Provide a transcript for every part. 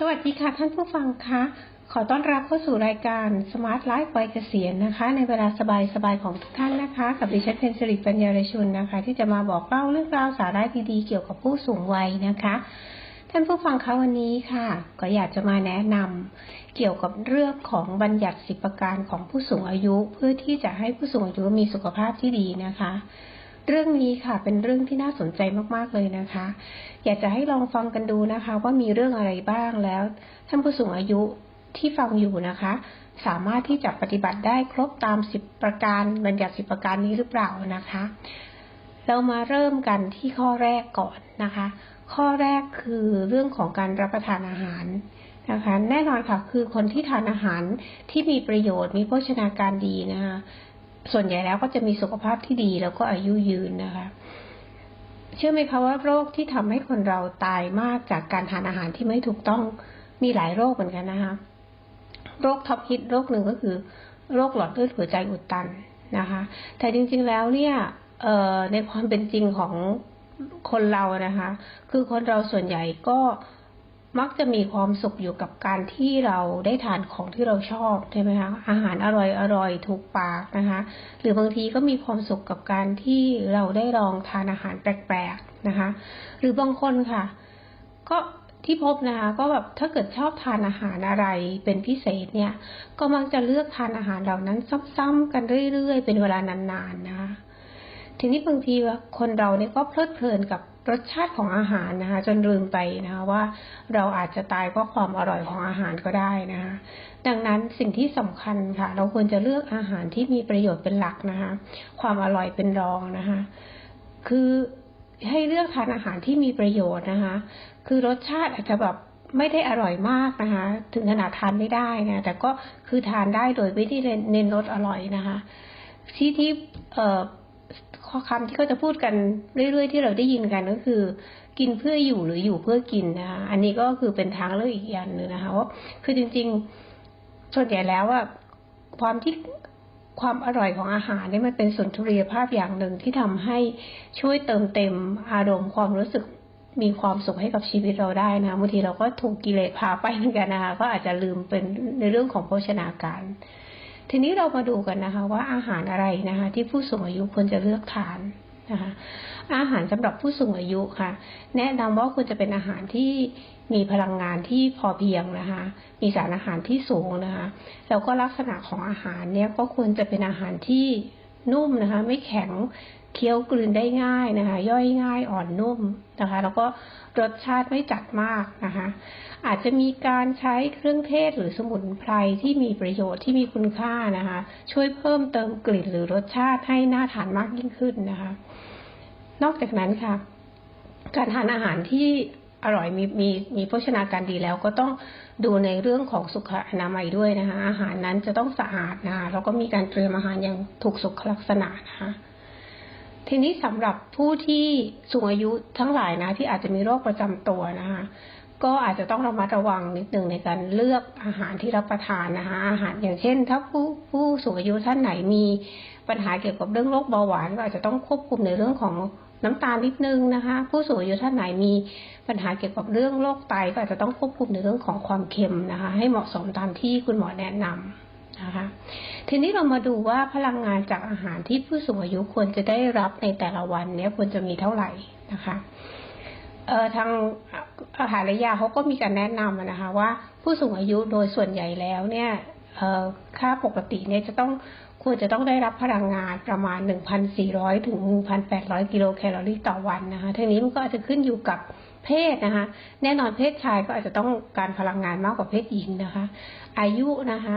สวัสดีค่ะท่านผู้ฟังคะ ขอต้อนรับเข้าสู่รายการ Smart Life วัยเกษียณนะคะ ในเวลาสบายๆของทุกท่านนะคะ กับดิฉันเพนสิริปัญญาลชุนนะคะ ที่จะมาบอกเล่าเรื่องราวสาระดีๆเกี่ยวกับผู้สูงวัยนะคะ ท่านผู้ฟังคะวันนี้ค่ะ ก็อยากจะมาแนะนำเกี่ยวกับเรื่องของบัญญัติสิบประการของผู้สูงอายุ เพื่อที่จะให้ผู้สูงอายุมีสุขภาพที่ดีนะคะ เรื่องนี้ค่ะเป็นเรื่องที่น่าสนใจมากๆเลยนะคะ อยากจะให้ลองฟังกันดูนะคะ ว่ามีเรื่องอะไรบ้างแล้ว ท่านผู้สูงอายุที่ฟังอยู่นะคะ สามารถที่จะปฏิบัติได้ครบตามสิบประการบัญญัติสิบประการนี้หรือเปล่านะคะ เรามาเริ่มกันที่ข้อแรกก่อนนะคะ ข้อแรกคือเรื่องของการรับประทานอาหารนะคะแน่นอนค่ะคือคนที่ทานอาหารที่มีประโยชน์มีโภชนาการดีนะคะ ส่วนใหญ่แล้วก็จะมีสุขภาพที่ดีแล้วก็อายุยืนนะคะ เชื่อไหมคะว่าโรคที่ทำให้คนเราตายมากจากการทานอาหารที่ไม่ถูกต้องมีหลายโรคเหมือนกันนะคะ โรคท็อปฮิตโรคหนึ่งก็คือ โรคหลอดเลือดหัวใจอุดตันนะคะ แต่จริงๆแล้วเนี่ยในความเป็นจริงของคนเรานะคะ คือคนเราส่วนใหญ่ก็ มักจะมีความสุขอยู่กับการที่เราได้ทานของที่เราชอบใช่ไหมคะอาหารอร่อยอร่อยถูกปากนะคะ หรือบางทีก็มีความสุขกับการที่เราได้ลองทานอาหารแปลกๆนะคะ หรือบางคนค่ะ ก็ที่พบนะคะก็แบบถ้าเกิดชอบทานอาหารอะไรเป็นพิเศษเนี่ย ก็มักจะเลือกทานอาหารเหล่านั้นซ้ำๆกันเรื่อยๆ เป็นเวลานานๆนะคะ ทีนี้บางทีคนเราเนี่ยก็เพลิดเพลินกับ รสชาติของอาหารนะคะ จนลืมไปนะคะว่าเราอาจจะตายเพราะความอร่อยของอาหารก็ได้นะคะ ดังนั้นสิ่งที่สำคัญค่ะ เราควรจะเลือกอาหารที่มีประโยชน์เป็นหลักนะคะ ความอร่อยเป็นรองนะคะ คือให้เลือกทานอาหารที่มีประโยชน์นะคะ คือรสชาติอาจจะแบบไม่ได้อร่อยมากนะคะ ถึงขนาดทานไม่ได้นะ แต่ก็คือทานได้โดยไม่ได้เน้นรสอร่อยนะคะ ที่ที่เอ่อ ข้อคำที่เขาจะพูดกันเรื่อยๆ ที่เราได้ยินกันก็คือ กินเพื่ออยู่หรืออยู่เพื่อกินนะคะอันนี้ก็คือเป็นทางเลือกอีกอย่างหนึ่งนะคะว่าคือจริง ๆ ส่วนใหญ่แล้วว่าความที่ความอร่อยของอาหารนี่มันเป็นสุนทรียภาพอย่างหนึ่งที่ทำให้ช่วยเติมเต็มอารมณ์ความรู้สึกมีความสุขให้กับชีวิตเราได้นะบางทีเราก็ถูกกิเลสพาไปเหมือนกันนะคะก็อาจจะลืมเป็นในเรื่องของโภชนาการ ทีนี้เรามาดูกันนะคะ ว่าอาหารอะไรนะคะ ที่ผู้สูงอายุควรจะเลือกทานนะคะอาหารสำหรับผู้สูงอายุค่ะ แนะนำว่าควรจะเป็นอาหารที่มีพลังงานที่พอเพียงนะคะ มีสารอาหารที่สูงนะคะแล้วก็ลักษณะของอาหารเนี่ยก็ควรจะเป็นอาหารที่นุ่มนะคะ ไม่แข็ง เคี้ยวกลืนได้ง่ายนะคะ ย่อยง่ายอ่อนนุ่มนะคะ แล้วก็รสชาติไม่จัดมากนะคะ อาจจะมีการใช้เครื่องเทศหรือสมุนไพรที่มีประโยชน์ที่มีคุณค่านะคะ ช่วยเพิ่มเติมกลิ่นหรือรสชาติให้น่าทานมากยิ่งขึ้นนะคะ นอกจากนั้นค่ะ การทานอาหารที่อร่อยมีมีมีโภชนาการดีแล้วก็ต้องดูในเรื่องของสุขอนามัยด้วยนะคะ อาหารนั้นจะต้องสะอาดนะคะแล้วก็มีการเตรียมอาหารอย่างถูกสุขลักษณะนะคะ ทีนี้สำหรับผู้ที่สูงอายุทั้งหลายนะ ที่อาจจะมีโรคประจำตัวนะคะก็อาจจะต้องระมัดระวังนิดหนึ่งในการเลือกอาหารที่รับประทานนะคะอาหารอย่างเช่น ถ้าผู้ผู้สูงอายุท่านไหนมีปัญหาเกี่ยวกับเรื่องโรคเบาหวานก็อาจจะต้องควบคุมในเรื่องของน้ำตาลนิดนึงนะคะ ผู้สูงอายุท่านไหนมีปัญหาเกี่ยวกับเรื่องโรคไตก็อาจจะต้องควบคุมในเรื่องของความเค็มนะคะ ให้เหมาะสมตามที่คุณหมอแนะนำ นะคะ ทีนี้เรามาดูว่าพลังงานจากอาหารที่ผู้สูงอายุควรจะได้รับในแต่ละวันเนี้ยควรจะมีเท่าไหร่นะคะเอ่อทางอาหารและยาเขาก็มีการแนะนำนะคะ ว่าผู้สูงอายุโดยส่วนใหญ่แล้วเนี่ยเอ่อค่าปกติเนี่ยจะต้องควรจะต้องได้รับพลังงานประมาณ 1,400 ถึง 1,800 กิโลแคลอรี่ต่อวันนะคะทีนี้มันก็อาจจะขึ้นอยู่กับเพศนะคะ แน่นอนเพศชายก็อาจจะต้องการพลังงานมากกว่าเพศหญิงนะคะ อายุนะคะ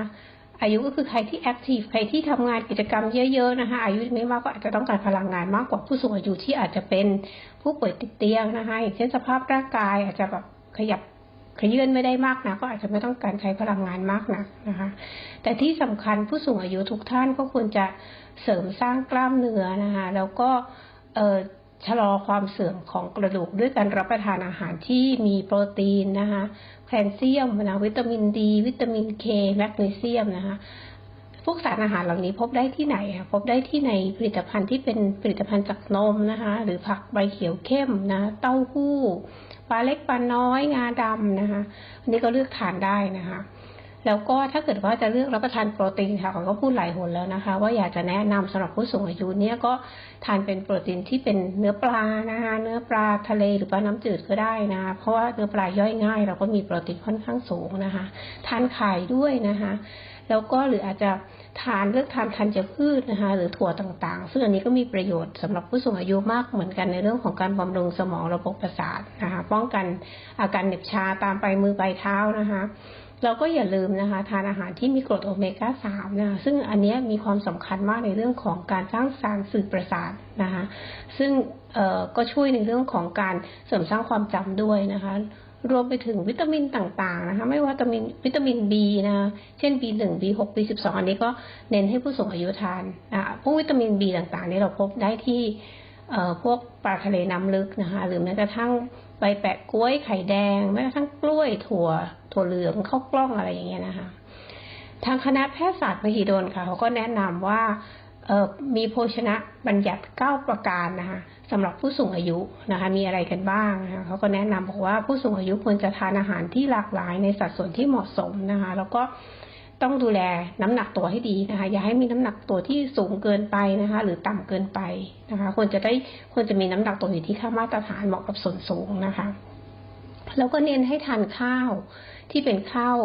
อายุก็คือใครที่แอคทีฟใครที่ทำงานกิจกรรมเยอะๆนะคะ อายุไม่มากก็อาจจะต้องการพลังงานมากกว่าผู้สูงอายุที่อาจจะเป็นผู้ป่วยติดเตียงนะคะอย่างเช่นสภาพร่างกายอาจจะแบบขยับขยื่นไม่ได้มากนะก็อาจจะไม่ต้องการใช้พลังงานมากนะนะคะ แต่ที่สำคัญผู้สูงอายุทุกท่านก็ควรจะเสริมสร้างกล้ามเนื้อนะคะแล้วก็เชะลอความเสื่อมของกระดูกด้วยการรับประทานอาหารที่มีโปรตีนนะคะ แคลเซียมนะวิตามินดี วิตามินเคแมกนีเซียมนะคะพวกสารอาหารเหล่านี้พบได้ที่ไหนคะพบได้ที่ในผลิตภัณฑ์ที่เป็นผลิตภัณฑ์จากนมนะคะ หรือผักใบเขียวเข้มนะ เต้าหู้ปลาเล็กปลาน้อยงาดำนะคะอันนี้ก็เลือกทานได้นะคะ แล้วก็ถ้าเกิดว่าจะเลือกรับประทานโปรตีนค่ะก็พูดหลายหนแล้วนะคะ ว่าอยากจะแนะนำสำหรับผู้สูงอายุเนี่ยก็ทานเป็นโปรตีนที่เป็นเนื้อปลานะคะเนื้อปลาทะเลหรือปลาน้ำจืดก็ได้นะคะเพราะว่าเนื้อปลาย่อยง่าย เราก็มีโปรตีนค่อนข้างสูงนะคะ ทานไข่ด้วยนะคะแล้วก็หรืออาจจะทานเลือกทานธัญพืชนะคะหรือถั่วต่างๆ ซึ่งอันนี้ก็มีประโยชน์สำหรับผู้สูงอายุมากเหมือนกันในเรื่องของการบำรุงสมองระบบประสาทนะคะป้องกันอาการเหน็บชาตามไปมือไปเท้านะคะ เราก็อย่าลืมนะคะทานอาหารที่มีกรดโอเมก้า3นะคะซึ่งอันนี้มีความสำคัญมากในเรื่องของการสร้างสารสื่อประสาทนะคะซึ่งก็ช่วยในเรื่องของการเสริมสร้างความจำด้วยนะคะรวมไปถึงวิตามินต่างๆนะคะไม่ว่าวิตามินวิตามิน B นะเช่น B1 B6 B12 อันนี้ก็เน้นให้ผู้สูงอายุทานนะคะพวกวิตามิน B ต่างๆนี่เราพบได้ที่พวกปลาทะเลน้ำลึกนะคะหรือแม้กระทั่ง ใบแปะกล้วยไข่แดงแม้กระทั่งกล้วยถั่ว ถั่วเหลืองข้าวกล้องอะไรอย่างเงี้ยนะคะ ทางคณะแพทยศาสตร์มหิดลค่ะเขาก็แนะนำว่ามีโภชนะบัญญัติ 9 ประการนะคะสำหรับผู้สูงอายุนะคะ มีอะไรกันบ้างนะคะเขาก็แนะนำบอกว่าผู้สูงอายุควรจะทานอาหารที่หลากหลายในสัดส่วนที่เหมาะสมนะคะ แล้วก็ ต้องดูแลน้ำหนักตัวให้ดีนะคะ อย่าให้มีน้ำหนักตัวที่สูงเกินไปนะคะ หรือต่ำเกินไปนะคะควรจะได้ควรจะมีน้ำหนักตัวอยู่ที่ค่ามาตรฐานเหมาะกับส่วนสูงนะคะ แล้วก็เน้นให้ทานข้าวที่เป็นข้าว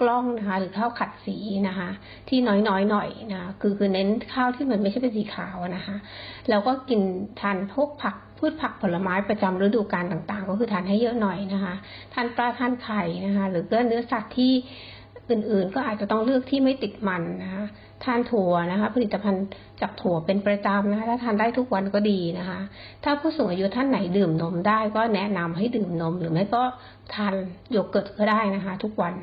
กล้องนะคะ หรือข้าวขัดสีนะคะ ที่น้อยๆหน่อยนะคะคือคือเน้นข้าวที่มันไม่ใช่เป็นสีขาวนะคะแล้วก็กินทานพวกผักพืชผักผลไม้ประจำฤดูกาลต่างๆ ก็คือทานให้เยอะหน่อยนะคะ ทานปลาทานไข่นะคะ หรือก็เนื้อสัตว์ที่ อื่นๆ ก็อาจจะต้องเลือกที่ไม่ติดมันนะคะทานถั่วนะคะ ผลิตภัณฑ์จากถั่วเป็นประจำนะคะถ้าทานได้ทุกวันก็ดีนะคะ ถ้าผู้สูงอายุท่านไหนดื่มนมได้ ก็แนะนำให้ดื่มนม หรือไม่ก็ทานโยเกิร์ตก็ได้นะคะ ทุกวัน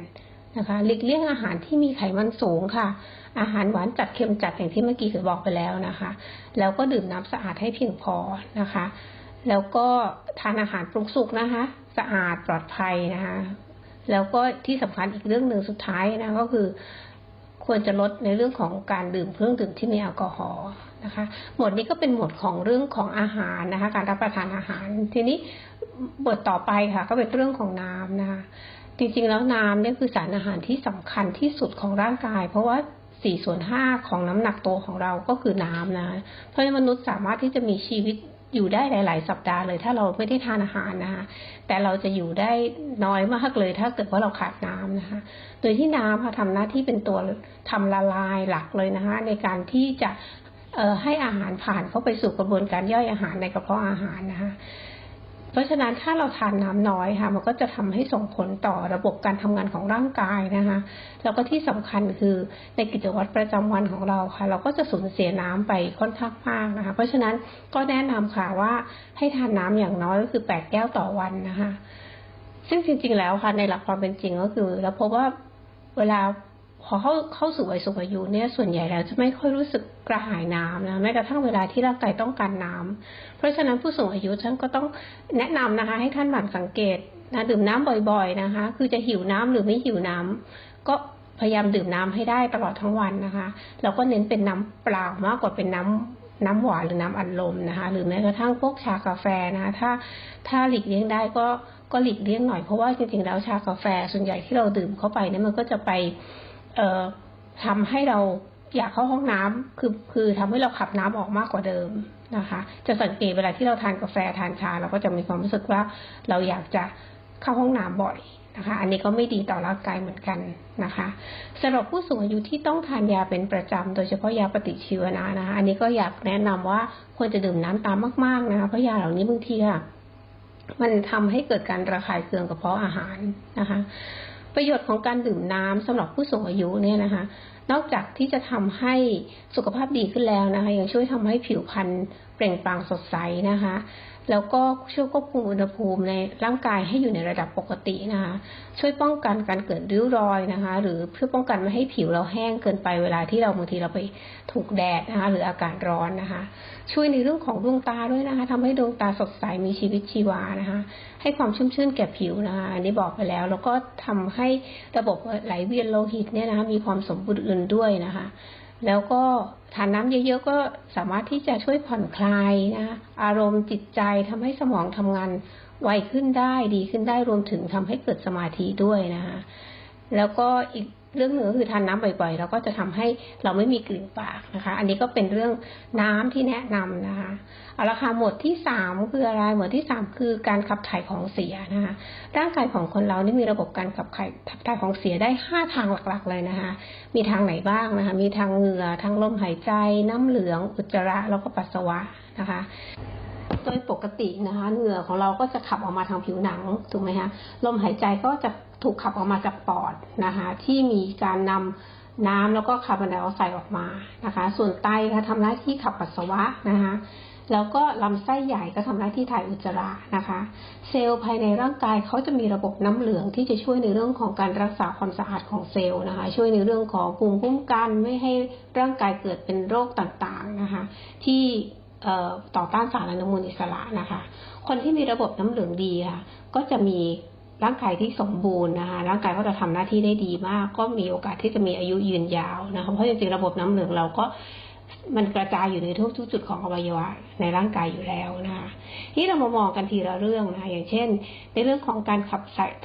นะคะหลีกเลี่ยงอาหารที่มีไขมันสูงค่ะ อาหารหวานจัดเค็มจัดอย่างที่เมื่อกี้เคยบอกไปแล้วนะคะ แล้วก็ดื่มน้ำสะอาดให้เพียงพอนะคะ แล้วก็ทานอาหารปรุงสุกนะคะ สะอาดปลอดภัยนะคะ แล้วก็ที่สำคัญอีกเรื่องหนึ่งสุดท้ายนะก็คือ ควรจะลดในเรื่องของการดื่มเครื่องดื่มที่มีแอลกอฮอล์นะคะ หมวดนี้ก็เป็นหมวดของเรื่องของอาหารนะคะ การรับประทานอาหาร ทีนี้บทต่อไปค่ะ ก็เป็นเรื่องของน้ำนะคะ จริงๆแล้วน้ำเนี่ยคือสารอาหารที่สำคัญที่สุดของร่างกาย เพราะว่าสี่ส่วนห้าของน้ำหนักตัวของเราก็คือน้ำนะ เพราะฉะนั้นมนุษย์สามารถที่จะมีชีวิต อยู่ได้หลาย ๆ สัปดาห์เลย ถ้าเราไม่ได้ทานอาหารนะคะแต่เราจะอยู่ได้น้อยมากเลย ถ้าเกิดว่าเราขาดน้ำนะคะ โดยที่น้ำค่ะทำหน้าที่เป็นตัวทำละลายหลักเลยนะคะ ในการที่จะให้อาหารผ่านเข้าไปสู่กระบวนการย่อยอาหารในกระเพาะอาหารนะคะ เพราะฉะนั้นถ้าเราทานน้ำน้อยค่ะ มันก็จะทำให้ส่งผลต่อระบบการทำงานของร่างกายนะคะ แล้วก็ที่สำคัญคือในกิจวัตรประจำวันของเราค่ะ เราก็จะสูญเสียน้ำไปค่อนข้างมากนะคะ เพราะฉะนั้นก็แนะนำค่ะว่าให้ทานน้ำอย่างน้อยก็คือแปดแก้วต่อวันนะคะ ซึ่งจริง ๆ แล้วค่ะในหลักความเป็นจริงก็คือเราพบว่าเวลา พอเข้าเข้าสู่วัยสูงอายุเนี่ยส่วนใหญ่แล้วจะไม่ค่อยรู้สึกกระหายน้ำนะแม้กระทั่งเวลาที่ร่างกายต้องการน้ำเพราะฉะนั้นผู้สูงอายุท่านก็ต้องแนะนำนะคะ ให้ท่านหมั่นสังเกตนะดื่มน้ำบ่อย ๆนะคะ คือจะหิวน้ำหรือไม่หิวน้ำก็พยายามดื่มน้ำให้ได้ตลอดทั้งวันนะคะแล้วก็เน้นเป็นน้ำเปล่ามากกว่าเป็นน้ำน้ำหวานหรือน้ำอัดลมนะคะ หรือแม้กระทั่งพวกชากาแฟนะคะถ้าถ้าหลีกเลี่ยงได้ก็ก็หลีกเลี่ยงหน่อยเพราะว่าจริงๆแล้วชากาแฟส่วนใหญ่ที่เราดื่มเข้าไปเนี่ยมันก็จะไป เอ่อทำให้เราอยากเข้าห้องน้ำคือคือทำให้เราขับน้ำออกมากกว่าเดิมนะคะ จะสังเกตเวลาที่เราทานกาแฟทานชา เราก็จะมีความรู้สึกว่าเราอยากจะเข้าห้องน้ำบ่อยนะคะ อันนี้ก็ไม่ดีต่อร่างกายเหมือนกันนะคะสำหรับผู้สูงอายุที่ต้องทานยาเป็นประจำโดยเฉพาะยาปฏิชีวนะนะคะ อันนี้ก็อยากแนะนำว่าควรจะดื่มน้ำตามมากๆนะคะเพราะยาเหล่านี้บางทีอะมันทำให้เกิดการระคายเคืองกระเพาะอาหารนะคะ ประโยชน์ของการดื่มน้ำสำหรับผู้สูงอายุเนี่ยนะคะ นอกจากที่จะทำให้สุขภาพดีขึ้นแล้วนะคะ ยังช่วยทำให้ผิวพรรณเปล่งปลั่งสดใสนะคะ แล้วก็ช่วยควบคุมอุณหภูมิในร่างกายให้อยู่ในระดับปกตินะคะ ช่วยป้องกันการเกิดริ้วรอยนะคะ หรือเพื่อป้องกันไม่ให้ผิวเราแห้งเกินไปเวลาที่เราบางทีเราไปถูกแดดนะคะ หรืออากาศร้อนนะคะ ช่วยในเรื่องของดวงตาด้วยนะคะทำให้ดวงตาสดใสมีชีวิตชีวานะคะ ให้ความชุ่มชื่นแก่ผิวนะคะอันนี้บอกไปแล้ว แล้วก็ทำให้ระบบไหลเวียนโลหิตเนี่ยนะคะมีความสมบูรณ์ด้วยนะคะ แล้วก็ทานน้ำเยอะๆก็สามารถที่จะช่วยผ่อนคลายนะคะอารมณ์จิตใจทำให้สมองทำงานไวขึ้นได้ดีขึ้นได้รวมถึงทำให้เกิดสมาธิด้วยนะคะแล้วก็อีก เรื่องหนึ่งก็คือทานน้ำบ่อยๆแล้วก็จะทำให้เราไม่มีกลิ่นปากนะคะ อันนี้ก็เป็นเรื่องน้ำที่แนะนำนะคะเอาละค่ะหมวดที่สามคืออะไรหมวดที่สามคือการขับถ่ายของเสียนะคะร่างกายของคนเรานี่มีระบบการขับถ่ายขับถ่ายของเสียได้ห้าทางหลักๆเลยนะคะ มีทางไหนบ้างนะคะ มีทางเหงื่อทางลมหายใจ น้ำเหลือง อุจจาระแล้วก็ปัสสาวะนะคะโดยปกตินะคะเหงื่อของเราก็จะขับออกมาทางผิวหนังถูกไหมคะลมหายใจก็จะ ถูกขับออกมาจากปอดนะคะที่มีการนำน้ำแล้วก็คาร์บอนไดออกไซด์ออกมานะคะ ส่วนไตค่ะทำหน้าที่ขับปัสสาวะนะคะแล้วก็ลำไส้ใหญ่ก็ทำหน้าที่ถ่ายอุจจาระนะคะ เซลล์ภายในร่างกายเขาจะมีระบบน้ำเหลืองที่จะช่วยในเรื่องของการรักษาความสะอาดของเซลล์นะคะ ช่วยในเรื่องของภูมิคุ้มกันไม่ให้ร่างกายเกิดเป็นโรคต่างๆนะคะ ที่ต่อต้านสารอนุมูลอิสระนะคะ คนที่มีระบบน้ำเหลืองดีค่ะ ก็จะมี ร่างกายที่สมบูรณ์นะคะ ร่างกายก็จะทำหน้าที่ได้ดีมาก ก็มีโอกาสที่จะมีอายุยืนยาวนะคะ เพราะจริงๆระบบน้ำเหลืองเราก็มันกระจายอยู่ในทุกจุดของอวัยวะในร่างกายอยู่แล้วนะคะที่เรามามองกันทีละเรื่องนะคะอย่างเช่น ในเรื่องของการขับ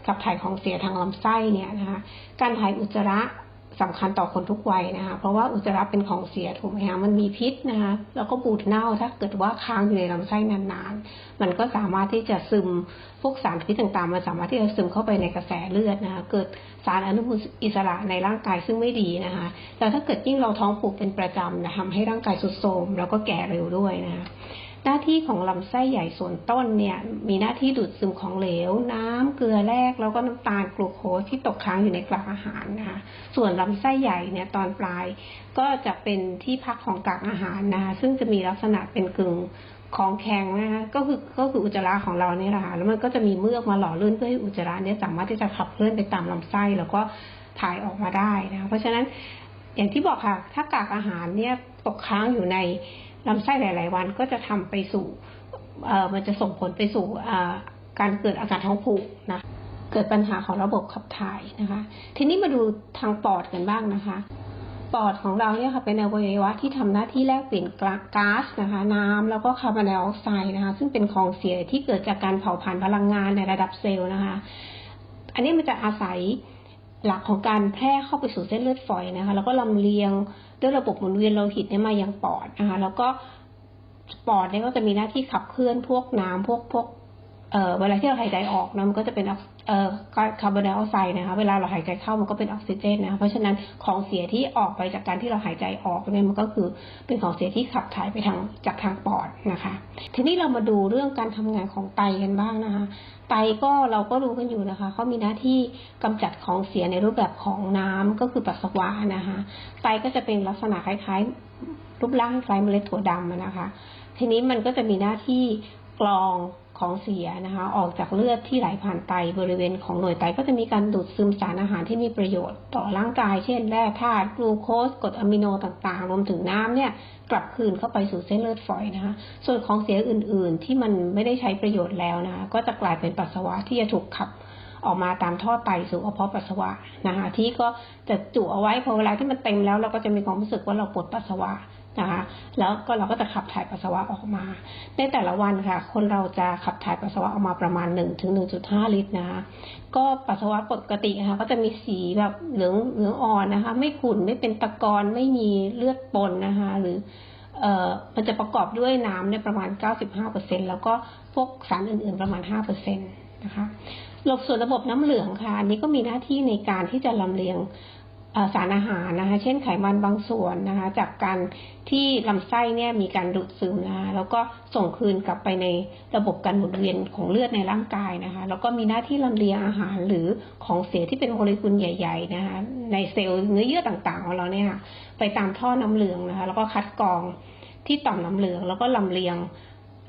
ขับถ่ายของเสียทางลำไส้เนี่ยนะคะการถ่ายอุจจาระ สำคัญต่อคนทุกวัยนะคะ เพราะว่าอุจจาระเป็นของเสียถูกไหมคะมันมีพิษนะคะ แล้วก็บูดเน่าถ้าเกิดว่าค้างอยู่ในลำไส้นานๆ มันก็สามารถที่จะซึมพวกสารพิษต่างๆ มันสามารถที่จะซึมเข้าไปในกระแสเลือดนะคะ เกิดสารอนุมูลอิสระในร่างกายซึ่งไม่ดีนะคะ แต่ถ้าเกิดยิ่งเราท้องผูกเป็นประจำนะทำให้ร่างกายสุดโทรมแล้วก็แก่เร็วด้วยนะคะ หน้าที่ของลำไส้ใหญ่ส่วนต้นเนี่ยมีหน้าที่ดูดซึมของเหลว น้ำเกลือแร่แล้วก็น้ำตาลกลูโคสที่ตกค้างอยู่ในกากอาหารนะคะส่วนลำไส้ใหญ่เนี่ยตอนปลายก็จะเป็นที่พักของกากอาหารนะคะซึ่งจะมีลักษณะเป็นกึ่งของแข็งนะคะก็คือก็คืออุจจาระของเราเนี่ยแหละค่ะแล้วมันก็จะมีเมือกมาหล่อลื่นเพื่อให้อุจจาระเนี่ยสามารถที่จะขับเคลื่อนไปตามลำไส้แล้วก็ถ่ายออกมาได้นะเพราะฉะนั้นอย่างที่บอกค่ะ ถ้ากากอาหารเนี่ยตกค้างอยู่ใน ลำไส้หลาย ๆ วันก็จะทำไปสู่เอ่อมันจะส่งผลไปสู่การเกิดอาการท้องผูกนะเกิดปัญหาของระบบขับถ่ายนะคะ ทีนี้มาดูทางปอดกันบ้างนะคะ ปอดของเราเนี่ยค่ะเป็นอวัยวะที่ทำหน้าที่แลกเปลี่ยนก๊าซนะคะ น้ำแล้วก็คาร์บอนไดออกไซด์นะคะ ซึ่งเป็นของเสียที่เกิดจากการเผาผลาญพลังงานในระดับเซลล์นะคะ อันนี้มันจะอาศัย หลักของการแพร่เข้าไปสู่เส้นเลือดฝอยนะคะ แล้วก็ลำเลียงด้วยระบบหมุนเวียนโลหิตเนี่ยมายังปอดนะคะแล้วก็ปอดเนี่ยก็จะมีหน้าที่ขับเคลื่อนพวกน้ำพวกพวกเอ่อเวลาที่เราหายใจออกนะมันก็จะเป็นเอ่อคาร์บอนไดออกไซด์นะคะ เวลาเราหายใจเข้ามันก็เป็นออกซิเจนนะคะ เพราะฉะนั้นของเสียที่ออกไปจากการที่เราหายใจออกเนี่ยมันก็คือเป็นของเสียที่ขับถ่ายไปทางจากทางปอดนะคะ ทีนี้เรามาดูเรื่องการทำงานของไตกันบ้างนะคะ ไตก็เราก็รู้กันอยู่นะคะเขามีหน้าที่กำจัดของเสียในรูปแบบของน้ำก็คือปัสสาวะนะคะ ไตก็จะเป็นลักษณะคล้ายๆรูปร่างคล้ายเมล็ดถั่วดำนะคะ ทีนี้มันก็จะมีหน้าที่กรอง ของเสียนะคะออกจากเลือดที่ไหลผ่านไตบริเวณของหน่วยไตก็จะมีการดูดซึมสารอาหารที่มีประโยชน์ต่อร่างกาย เช่นแร่ธาตุกลูโคสกรดอะมิโนต่างๆ รวมถึงน้ำเนี่ยกลับคืนเข้าไปสู่เส้นเลือดฝอยนะคะ ส่วนของเสียอื่นๆ ที่มันไม่ได้ใช้ประโยชน์แล้วนะคะก็จะกลายเป็นปัสสาวะที่จะถูกขับออกมาตามท่อไตสู่กระเพาะปัสสาวะนะคะที่ก็จะจุเอาไว้พอเวลาที่มันเต็มแล้วเราก็จะมีความรู้สึกว่าเราปวดปัสสาวะ นะคะแล้วก็เราก็จะขับถ่ายปัสสาวะออกมา ในแต่ละวันค่ะ คนเราจะขับถ่ายปัสสาวะออกมาประมาณ1ถึง1.5 ลิตรนะคะ ก็ปัสสาวะปกตินะคะก็จะมีสีแบบเหลืองเหลืองอ่อนนะคะ ไม่ขุ่นไม่เป็นตะกอนไม่มีเลือดปนนะคะ หรือเอ่อมันจะประกอบด้วยน้ำเนี่ยประมาณ 95%แล้วก็พวกสารอื่นๆประมาณ 5%นะคะหลบส่วนระบบน้ำเหลืองค่ะอันนี้ก็มีหน้าที่ในการที่จะลำเลียง สารอาหารนะคะ เช่นไขมันบางส่วนนะคะ จากการที่ลำไส้เนี่ยมีการดูดซึมนะคะแล้วก็ส่งคืนกลับไปในระบบการหมุนเวียนของเลือดในร่างกายนะคะ แล้วก็มีหน้าที่ลำเลียงอาหารหรือของเสียที่เป็นโมเลกุลใหญ่ ๆ นะคะ ในเซลล์เนื้อเยื่อต่างๆของเราเนี่ยไปตามท่อน้ำเหลืองนะคะ แล้วก็คัดกรองที่ต่อมน้ำเหลือง แล้วก็ลำเลียง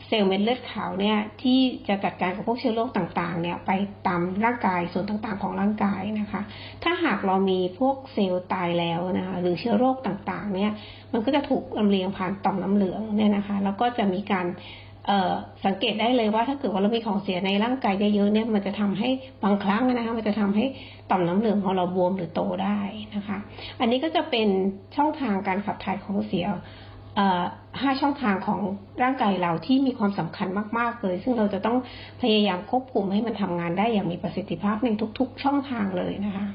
เซลล์เม็ดเลือดขาวเนี่ยที่จะจัดการกับพวกเชื้อโรคต่างๆเนี่ยไปตามร่างกายส่วนต่างๆของร่างกายนะคะ ถ้าหากเรามีพวกเซลล์ตายแล้วนะคะหรือเชื้อโรคต่างๆเนี่ยมันก็จะถูกลำเลียงผ่านต่อมน้ำเหลืองเนี่ยนะคะแล้วก็จะมีการสังเกตได้เลยว่าถ้าเกิดว่าเรามีของเสียในร่างกายเยอะๆเนี่ยมันจะทำให้บางครั้งนะคะมันจะทำให้ต่อมน้ำเหลืองของเราบวมหรือโตได้นะคะ อันนี้ก็จะเป็นช่องทางการขับถ่ายของเสีย ห้าช่องทางของร่างกายเราที่มีความสำคัญมาก ๆ เลย ซึ่งเราจะต้องพยายามควบคุมให้มันทำงานได้อย่างมีประสิทธิภาพในทุก ๆ ช่องทางเลยนะคะ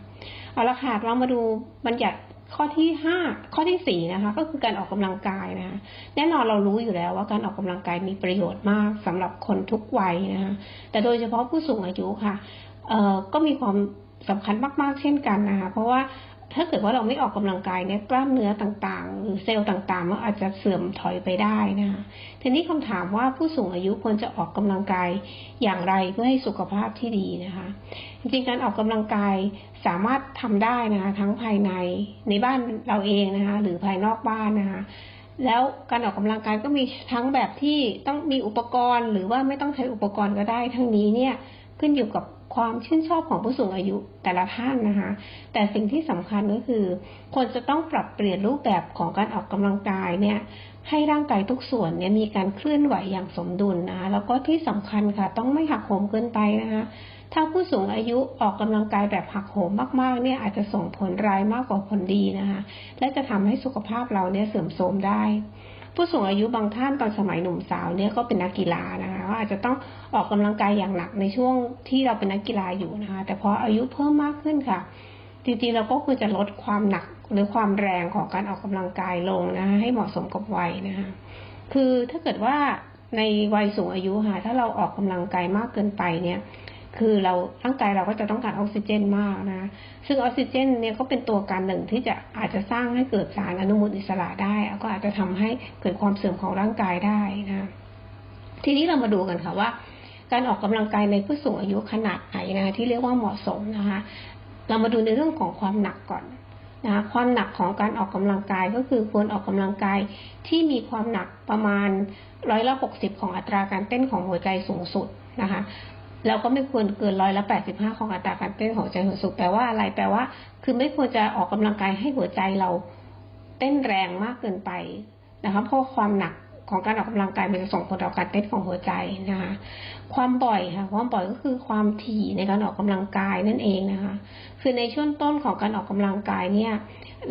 เอาละค่ะเรามาดูบัญญัติข้อที่ห้าข้อที่สี่นะคะ ก็คือการออกกำลังกายนะคะแน่นอนเรารู้อยู่แล้วว่าการออกกำลังกายมีประโยชน์มากสำหรับคนทุกวัยนะคะแต่โดยเฉพาะผู้สูงอายุค่ะเอ่อก็มีความสำคัญมาก ๆ เช่นกันนะคะเพราะว่า ถ้าเกิดว่าเราไม่ออกกำลังกายเนี่ยกล้ามเนื้อต่างๆ หรือเซลล์ต่างๆมันอาจจะเสื่อมถอยไปได้นะคะทีนี้คำถามว่าผู้สูงอายุควรจะออกกำลังกายอย่างไรเพื่อให้สุขภาพที่ดีนะคะ จริงๆการออกกำลังกายสามารถทำได้นะคะทั้งภายในในบ้านเราเองนะคะหรือภายนอกบ้านนะคะแล้วการออกกำลังกายก็มีทั้งแบบที่ต้องมีอุปกรณ์ หรือว่าไม่ต้องใช้อุปกรณ์ก็ได้ ทั้งนี้เนี่ยขึ้นอยู่กับ ความชื่นชอบของผู้สูงอายุแต่ละท่านนะคะ แต่สิ่งที่สำคัญก็คือควรจะต้องปรับเปลี่ยนรูปแบบของการออกกำลังกายเนี่ยให้ร่างกายทุกส่วนเนี่ยมีการเคลื่อนไหวอย่างสมดุลนะคะแล้วก็ที่สำคัญค่ะ ต้องไม่หักโหมเกินไปนะคะถ้าผู้สูงอายุออกกำลังกายแบบหักโหมมากๆ เนี่ยอาจจะส่งผลร้ายมากกว่าผลดีนะคะ และจะทำให้สุขภาพเราเนี่ยเสื่อมโทรมได้ ผู้สูงอายุบางท่านตอนสมัยหนุ่มสาวเนี่ยก็เป็นนักกีฬานะคะก็อาจจะต้องออกกำลังกายอย่างหนักในช่วงที่เราเป็นนักกีฬาอยู่นะคะ แต่พออายุเพิ่มมากขึ้นค่ะ จริงๆเราก็ควรจะลดความหนักหรือความแรงของการออกกำลังกายลงนะคะให้เหมาะสมกับวัยนะคะคือถ้าเกิดว่าในวัยสูงอายุค่ะถ้าเราออกกำลังกายมากเกินไปเนี่ย คือเราร่างกายเราก็จะต้องการออกซิเจนมากนะ ซึ่งออกซิเจนเนี่ยก็เป็นตัวการหนึ่งที่จะอาจจะสร้างให้เกิดสารอนุมูลอิสระได้แล้วก็อาจจะทำให้เกิดความเสื่อมของร่างกายได้นะ ทีนี้เรามาดูกันค่ะว่า การออกกำลังกายในผู้สูงอายุขนาดไหนนะคะที่เรียกว่าเหมาะสมนะคะ เรามาดูในเรื่องของความหนักก่อนนะคะความหนักของการออกกำลังกายก็คือควรออกกำลังกายที่มีความหนักประมาณร้อยละหกสิบของอัตราการเต้นของหัวใจสูงสุดนะคะ แล้วก็ไม่ควรเกินร้อยละแปดสิบห้าของอัตราการเต้นของหัวใจสูงสุดแปลว่าอะไรแปลว่า คือไม่ควรจะออกกำลังกายให้หัวใจเราเต้นแรงมากเกินไปนะคะเพราะความหนักของการออกกำลังกายมันจะส่งผลต่อการเต้นของหัวใจนะคะ ความบ่อยค่ะ ความบ่อยก็คือความถี่ในการออกกำลังกายนั่นเองนะคะ คือในช่วงต้นของการออกกำลังกายเนี่ย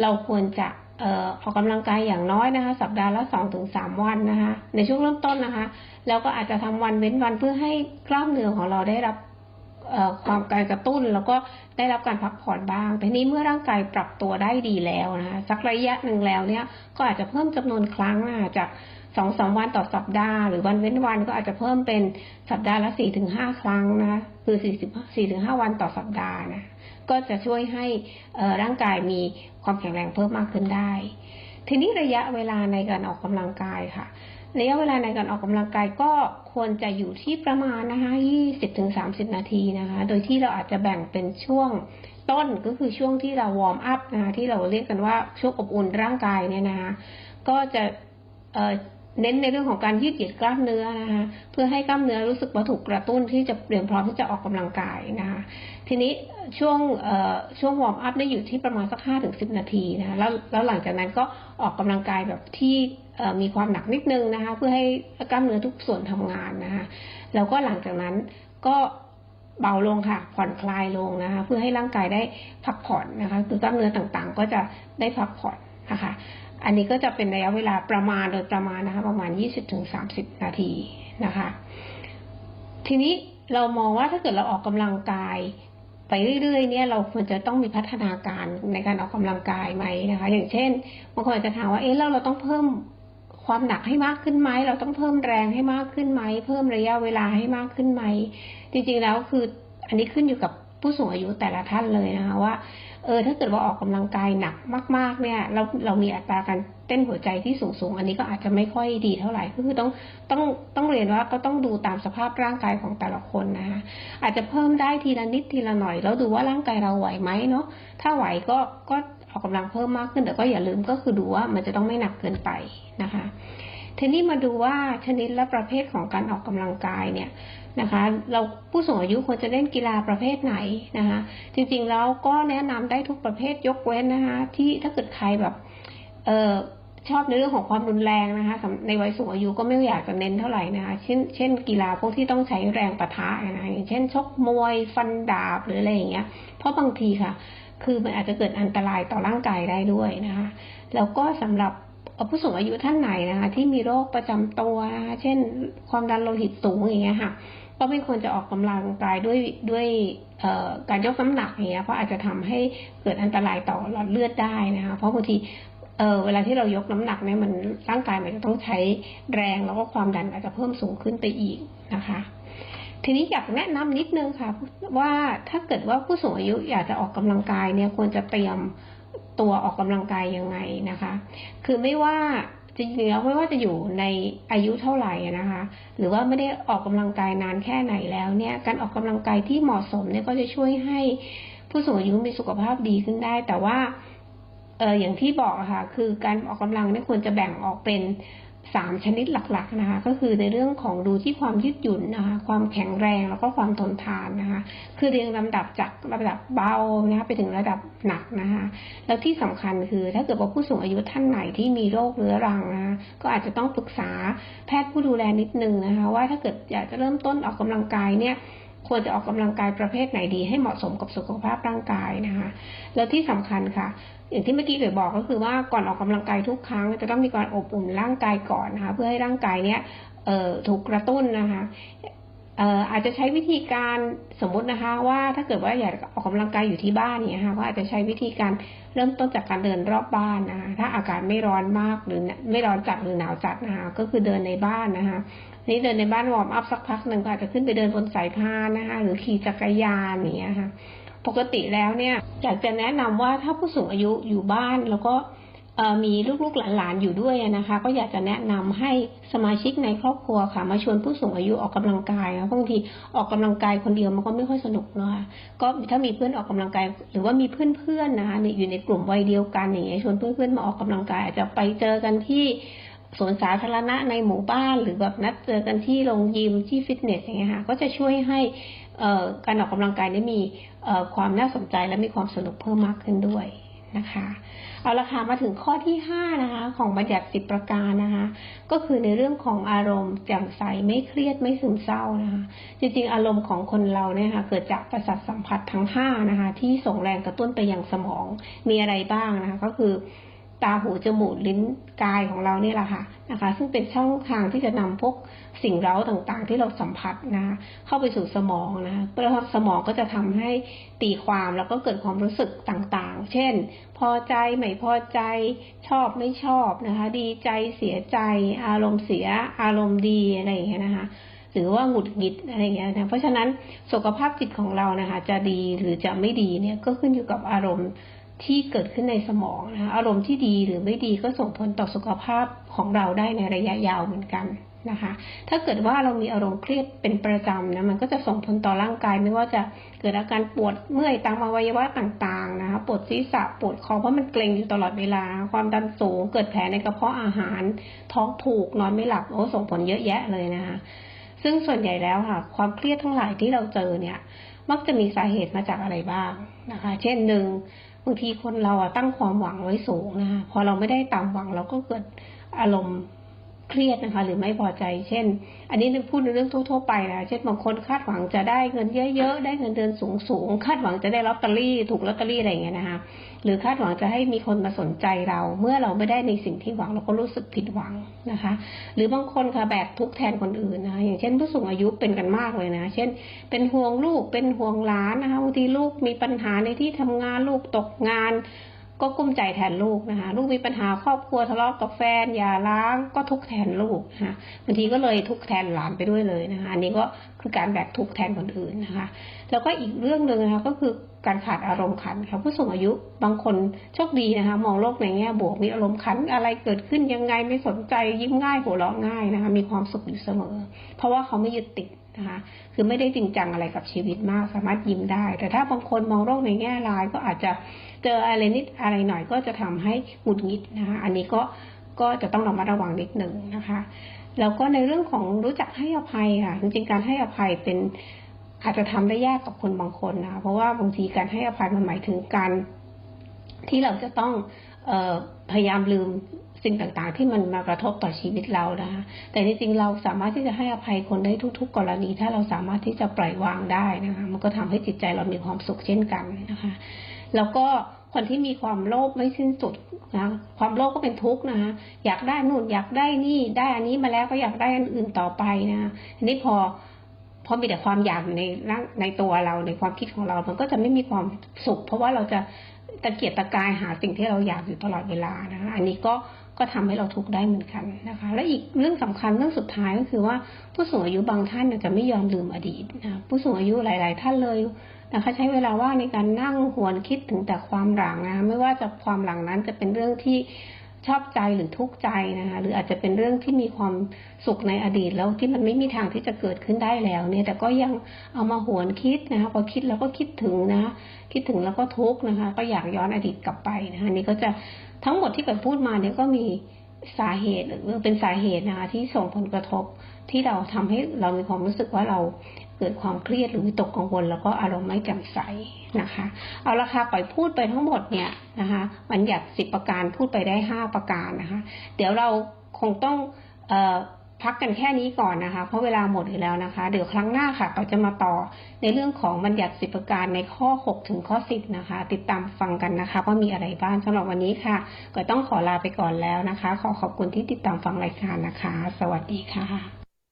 เราควรจะออออกกำลังกายอย่างน้อยนะคะ สัปดาห์ละสองถึงสามวันนะคะ ในช่วงเริ่มต้นนะคะ แล้วก็อาจจะทำวันเว้นวันเพื่อให้กล้ามเนื้อของเราได้รับความการกระตุ้นแล้วก็ได้รับการพักผ่อนบ้างแต่นี้เมื่อร่างกายปรับตัวได้ดีแล้วนะคะสักระยะหนึ่งแล้วเนี่ยก็อาจจะเพิ่มจำนวนครั้งจากสองสามวันต่อสัปดาห์หรือวันเว้นวันก็อาจจะเพิ่มเป็นสัปดาห์ละสี่ถึงห้าครั้งนะคะคือสี่สิบสี่ถึงห้าวันต่อสัปดาห์นะก็จะช่วยให้ร่างกายมีความแข็งแรงเพิ่มมากขึ้นได้ ทีนี้ระยะเวลาในการออกกำลังกายค่ะ ระยะเวลาในการออกกำลังกายก็ควรจะอยู่ที่ประมาณนะคะ20-30 นาทีนะคะ โดยที่เราอาจจะแบ่งเป็นช่วงต้นก็คือช่วงที่เราวอร์มอัพนะคะที่เราเรียกกันว่าช่วงอบอุ่นร่างกายเนี่ยนะคะก็จะเน้นในเรื่องของการยืดเหยียดกล้ามเนื้อนะคะเพื่อให้กล้ามเนื้อรู้สึกว่าถูกกระตุ้นที่จะเตรียมพร้อมที่จะออกกำลังกายนะคะทีนี้ช่วงช่วงวอร์มอัพได้อยู่ที่ประมาณสักห้าถึงสิบนาทีนะคะแล้วแล้วหลังจากนั้นก็ออกกำลังกายแบบที่ มีความหนักนิดนึงนะคะ เพื่อให้กล้ามเนื้อทุกส่วนทำงานนะคะแล้วก็หลังจากนั้นก็เบาลงค่ะ ผ่อนคลายลงนะคะ เพื่อให้ร่างกายได้พักผ่อนนะคะ คือกล้ามเนื้อต่างๆ ก็จะได้พักผ่อนนะคะ อันนี้ก็จะเป็นระยะเวลาประมาณโดยประมาณนะคะ ประมาณ 20-30 นาทีนะคะ ทีนี้เรามองว่าถ้าเกิดเราออกกำลังกายไปเรื่อยๆเนี่ยเราควรจะต้องมีพัฒนาการในการออกกำลังกายไหมนะคะ อย่างเช่นบางคนอาจจะถามว่าเอ๊ะแล้วเราต้องเพิ่ม ความหนักให้มากขึ้นไหม เราต้องเพิ่มแรงให้มากขึ้นไหม เพิ่มระยะเวลาให้มากขึ้นไหม จริงๆแล้วคืออันนี้ขึ้นอยู่กับผู้สูงอายุแต่ละท่านเลยนะคะว่า เออ ถ้าเกิดว่าออกกำลังกายหนักมากๆ เนี่ย เราเรามีอัตราการเต้นหัวใจที่สูงสูงอันนี้ก็อาจจะไม่ค่อยดีเท่าไหร่ ก็คือต้องต้องต้องเรียนว่าก็ต้องดูตามสภาพร่างกายของแต่ละคนนะคะอาจจะเพิ่มได้ทีละนิดทีละหน่อย แล้วดูว่าร่างกายเราไหวไหมเนาะ ถ้าไหวก็ก็ ออกกำลังเพิ่มมากขึ้นแต่ก็อย่าลืมก็คือดูว่ามันจะต้องไม่หนักเกินไปนะคะ ทีนี้มาดูว่าชนิดและประเภทของการออกกำลังกายเนี่ยนะคะ เราผู้สูงอายุควรจะเล่นกีฬาประเภทไหนนะคะ จริงๆแล้วก็แนะนำได้ทุกประเภทยกเว้นนะคะ ที่ถ้าเกิดใครแบบเออชอบในเรื่องของความรุนแรงนะคะในวัยสูงอายุก็ไม่อยากจะเน้นเท่าไหร่นะคะ เช่น เช่น กีฬาพวกที่ต้องใช้แรงประทะนะคะอย่างเช่นชกมวยฟันดาบหรืออะไรอย่างเงี้ย เพราะบางทีค่ะ คือมันอาจจะเกิดอันตรายต่อร่างกายได้ด้วยนะคะ แล้วก็สำหรับผู้สูงอายุท่านไหนนะคะ ที่มีโรคประจำตัวนะคะเช่น ความดันโลหิตสูงอย่างเงี้ยค่ะ ก็ไม่ควรจะออกกำลังกายด้วยด้วยการยกน้ำหนักอย่างเงี้ยเพราะอาจจะทำให้เกิดอันตรายต่อหลอดเลือดได้นะคะ เพราะบางทีเออเวลาที่เรายกน้ำหนักเนี่ยมันร่างกายมันจะต้องใช้แรงแล้วก็ความดันอาจจะเพิ่มสูงขึ้นไปอีกนะคะ ทีนี้อยากแนะนำนิดนึงค่ะ ว่าถ้าเกิดว่าผู้สูงอายุอยากจะออกกำลังกายเนี่ยควรจะเตรียมตัวออกกำลังกายยังไงนะคะ คือไม่ว่าจริงๆแล้วไม่ว่าจะอยู่ในอายุเท่าไหร่นะคะ หรือว่าไม่ได้ออกกำลังกายนานแค่ไหนแล้วเนี่ย การออกกำลังกายที่เหมาะสมเนี่ยก็จะช่วยให้ผู้สูงอายุมีสุขภาพดีขึ้นได้ แต่ว่าเอออย่างที่บอกค่ะ คือการออกกำลังเนี่ยควรจะแบ่งออกเป็น สามชนิดหลักๆนะคะ ก็คือในเรื่องของดูที่ความยืดหยุ่นนะคะ ความแข็งแรงแล้วก็ความทนทานนะคะ คือเรียงลำดับจากระดับเบานะคะไปถึงระดับหนักนะคะ แล้วที่สำคัญคือถ้าเกิดว่าผู้สูงอายุท่านไหนที่มีโรคเรื้อรังนะคะก็อาจจะต้องปรึกษาแพทย์ผู้ดูแลนิดนึงนะคะ ว่าถ้าเกิดอยากจะเริ่มต้นออกกำลังกายเนี่ย ควรจะออกกำลังกายประเภทไหนดีให้เหมาะสมกับสุขภาพร่างกายนะคะ แล้วที่สำคัญค่ะ อย่างที่เมื่อกี้เอ๋ยบอกก็คือว่าก่อนออกกำลังกายทุกครั้งจะต้องมีการอบอุ่นร่างกายก่อนนะคะเพื่อให้ร่างกายเนี้ยถูกกระตุ้นนะคะ อาจจะใช้วิธีการสมมุตินะคะว่าถ้าเกิดว่าอยากออกกำลังกายอยู่ที่บ้านเนี่ยค่ะก็อาจจะใช้วิธีการเริ่มต้นจากการเดินรอบบ้านนะคะถ้าอากาศไม่ร้อนมากหรือไม่ร้อนจัดหรือหนาวจัดนะคะก็คือเดินในบ้านนะคะนี่เดินในบ้านวอร์มอัพสักพักหนึ่งก็อาจจะขึ้นไปเดินบนสายพานนะคะหรือขี่จักรยานอย่างเงี้ยค่ะปกติแล้วเนี่ยอยากจะแนะนำว่าถ้าผู้สูงอายุอยู่บ้านแล้วก็ มีลูกๆหลานๆอยู่ด้วยนะคะ ก็อยากจะแนะนำให้สมาชิกในครอบครัวค่ะ มาชวนผู้สูงอายุออกกำลังกายนะบางทีออกกำลังกายคนเดียวมันก็ไม่ค่อยสนุกเนอะคะก็ถ้ามีเพื่อนออกกำลังกาย หรือว่ามีเพื่อนๆนะคะอยู่ในกลุ่มวัยเดียวกันอย่างเงี้ยชวนเพื่อนๆมาออกกำลังกายอาจจะไปเจอกันที่สวนสาธารณะในหมู่บ้านหรือแบบนัดเจอกันที่โรงยิมที่ฟิตเนสอย่างเงี้ยค่ะก็จะช่วยให้การออกกำลังกายได้มีความน่าสนใจและมีความสนุกเพิ่มมากขึ้นด้วยนะคะ เอาละค่ะมาถึงข้อที่ 5 นะคะ ของบัญญัติ10ประการนะคะ ก็คือในเรื่องของอารมณ์แจ่มใสไม่เครียดไม่ซึมเศร้านะคะ จริงๆ อารมณ์ของคนเราเนี่ยค่ะเกิดจากประสาทสัมผัสทั้ง5นะคะ ที่ส่งแรงกระตุ้นไปยังสมองมีอะไรบ้างนะคะ ก็คือ ตาหูจมูกลิ้นกายของเราเนี่แหละค่ะนะคะ ซึ่งเป็นช่องทางที่จะนำพวกสิ่งเร้าต่างๆ ที่เราสัมผัสนะคะเข้าไปสู่สมองนะคะแล้วสมองก็จะทำให้ตีความแล้วก็เกิดความรู้สึกต่างๆ เช่น พอใจไม่พอใจชอบไม่ชอบนะคะ ดีใจเสียใจ อารมณ์เสีย อารมณ์ดีอะไรอย่างเงี้ยนะคะหรือว่าหงุดหงิดอะไรอย่างเงี้ยนะเพราะฉะนั้นสุขภาพจิตของเรานะคะ จะดีหรือจะไม่ดีเนี่ยก็ขึ้นอยู่กับอารมณ์ ที่เกิดขึ้นในสมองนะคะอารมณ์ที่ดีหรือไม่ดีก็ส่งผลต่อสุขภาพของเราได้ในระยะยาวเหมือนกันนะคะ ถ้าเกิดว่าเรามีอารมณ์เครียดเป็นประจำนะมันก็จะส่งผลต่อร่างกายไม่ว่าจะเกิดอาการปวดเมื่อยตามอวัยวะต่างๆนะคะปวดศีรษะปวดคอเพราะมันเกร็งอยู่ตลอดเวลา ความดันสูงเกิดแผลในกระเพาะอาหาร ท้องผูกนอนไม่หลับโอ้ส่งผลเยอะแยะเลยนะคะซึ่งส่วนใหญ่แล้วค่ะ ความเครียดทั้งหลายที่เราเจอเนี่ย มักจะมีสาเหตุมาจากอะไรบ้างนะคะ เช่นหนึ่งางทีคนเราอะตั้งความหวังไว้สูงนะคะพอเราไม่ได้ตามหวังเราก็เกิดอารมณ์ เครียดนะคะ หรือไม่พอใจ เช่น อันนี้พูดในเรื่องทั่วๆไปนะเช่นบางคนคาดหวังจะได้เงินเยอะๆได้เงินเดือนสูงๆคาดหวังจะได้ลอตเตอรี่ ถูกลอตเตอรี่อะไรอย่างเงี้ยนะคะ หรือคาดหวังจะให้มีคนมาสนใจเรา เมื่อเราไม่ได้ในสิ่งที่หวังเราก็รู้สึกผิดหวังนะคะ หรือบางคนค่ะแบกทุกแทนคนอื่นนะคะอย่างเช่น ผู้สูงอายุเป็นกันมากเลยนะ เช่น เป็นห่วงลูกเป็นห่วงหลานนะคะบางทีลูกมีปัญหาในที่ทำงานลูกตกงาน ก็กุ้มใจแทนลูกนะคะ ลูกมีปัญหาครอบครัวทะเลาะกับแฟนอย่าร้างก็ทุกแทนลูกนะคะบางทีก็เลยทุกแทนหลานไปด้วยเลยนะคะอันนี้ก็คือการแบกทุกแทนคนอื่นนะคะ แล้วก็อีกเรื่องหนึ่งนะคะก็คือการขาดอารมณ์ขันค่ะผู้สูงอายุบางคนโชคดีนะคะ มองโลกในแง่บวกมีอารมณ์ขันอะไรเกิดขึ้นยังไงไม่สนใจยิ้มง่ายหัวเราะง่ายนะคะ มีความสุขอยู่เสมอ เพราะว่าเขาไม่ยึดติด นะคะคือไม่ได้จริงจังอะไรกับชีวิตมากสามารถยิ้มได้ แต่ถ้าบางคนมองโลกในแง่ร้าย ก็อาจจะเจออะไรนิดอะไรหน่อยก็จะทำให้หงุดหงิดนะคะอันนี้ก็ก็จะต้องระมัดระวังนิดหนึ่งนะคะแล้วก็ในเรื่องของรู้จักให้อภัยค่ะจริงๆการให้อภัยเป็นอาจจะทำได้ยากกับคนบางคนนะคะเพราะว่าบางทีการให้อภัยมันหมายถึงการที่เราจะต้องออพยายามลืม สิ่งต่างๆ ที่มันมากระทบต่อชีวิตเรานะคะแต่จริงๆเราสามารถที่จะให้อภัยคนได้ทุก ๆ กรณี ถ้าเราสามารถที่จะปล่อยวางได้นะคะมันก็ทำให้จิตใจเรามีความสุขเช่นกันนะคะ แล้วก็คนที่มีความโลภไม่สิ้นสุดนะความโลภก็เป็นทุกข์นะคะอยากได้นู่นอยากได้นี่ได้อันนี้มาแล้วก็อยากได้อันอื่นต่อไปนะอันนี้พอพอมีแต่ความอยากในร่างในตัวเราในความคิดของเรา มันก็จะไม่มีความสุข เพราะว่าเราจะตะเกียกตะกายหาสิ่งที่เราอยากอยู่ตลอดเวลานะคะอันนี้ก็ ก็ทำให้เราทุกข์ได้เหมือนกันนะคะ และอีกเรื่องสำคัญเรื่องสุดท้ายก็คือว่าผู้สูงอายุบางท่านจะไม่ยอมลืมอดีตนะผู้สูงอายุหลาย ๆ ท่านเลยนะคะใช้เวลาว่างในการนั่งหวนคิดถึงแต่ความหลังนะคะไม่ว่าจะความหลังนั้นจะเป็นเรื่องที่ ชอบใจหรือทุกข์ใจนะคะหรืออาจจะเป็นเรื่องที่มีความสุขในอดีตแล้วที่มันไม่มีทางที่จะเกิดขึ้นได้แล้วเนี่ยแต่ก็ยังเอามาหวนคิดนะคะพอคิดแล้วก็คิดถึงนะคิดถึงแล้วก็ทุกข์นะคะ ก็อยากย้อนอดีตกลับไปนะคะนี่ก็จะทั้งหมดที่เกิดพูดมาเนี่ยก็มีสาเหตุหรือเป็นสาเหตุนะคะที่ส่งผลกระทบที่เราทำให้เรามีความรู้สึกว่าเราเกิดความเครียดหรือวิตกกังวล แล้วก็อารมณ์ไม่แจ่มใส นะคะ เอาละค่ะปล่อยพูดไปทั้งหมดเนี่ยนะคะมันอยากสิบประการพูดไปได้ห้าประการนะคะ เดี๋ยวเราคงต้องอพักกันแค่นี้ก่อนนะคะ เพราะเวลาหมดอีกแล้วนะคะ เดี๋ยวครั้งหน้าค่ะเราจะมาต่อในเรื่องของบัญญัติสิบประการในข้อ 6 ถึงข้อ 10 นะคะ ติดตามฟังกันนะคะ ว่ามีอะไรบ้างสำหรับวันนี้ค่ะ ก็ต้องขอลาไปก่อนแล้วนะคะ ขอขอบคุณที่ติดตามฟังรายการนะคะ สวัสดีค่ะ